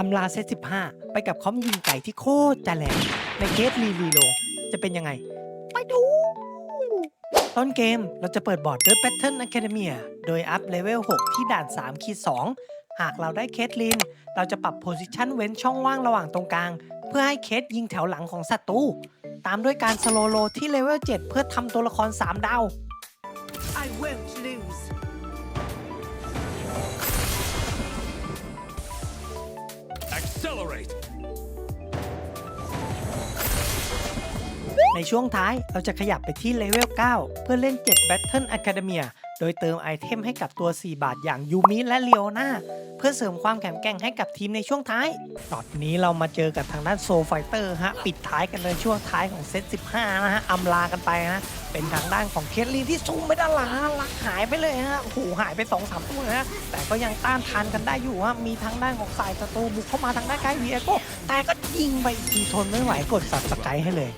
อำลาเซต15 ไปกับคอมยิงไก่ที่โคตรจะแรงในเกสรีรีโล จะเป็นยังไง ไปดู ต้นเกมเราจะเปิดบอร์ดด้วย Pattern Academia โดยอัพเลเวล 6 ที่ด่าน3ขีด2หากเราได้เคสลิน เราจะปรับโพซิชันเว้นช่องว่างระหว่างตรงกลาง เพื่อให้เคสยิงแถวหลังของศัตรูตามด้วยการสโลโลที่เลเวล 7 เพื่อทำตัวละคร 3 ดาว I won't lose. ในช่วงท้ายเราจะขยับไปที่เลเวล 9 เพื่อเล่น 7 Battle Academia โดยเติมไอเทมให้กับตัว 4 บาทอย่างยูมิและเลียวนาเพื่อเสริมความแข็งแกร่งให้กับทีมในช่วงท้าย ตอนนี้เรามาเจอกับทางด้านโซไฟเตอร์ฮะ ปิดท้ายกันเลยช่วงท้ายของเซต 15 นะฮะอำลากันไปนะ เป็นทางด้านของเคทลีนที่ซูมได้ละลักหายไปเลยฮะโอ้หายไป2อสามตัวนะแต่ก็ยังต้านทานกันได้อยู่ฮะมีทางด้านของสายศัตรูบุกเข้ามาทางด้านไกลวีเอโกแต่ก็ยิงไปอีกทีทนไม่ไหวกดสับสกด์ให้เลย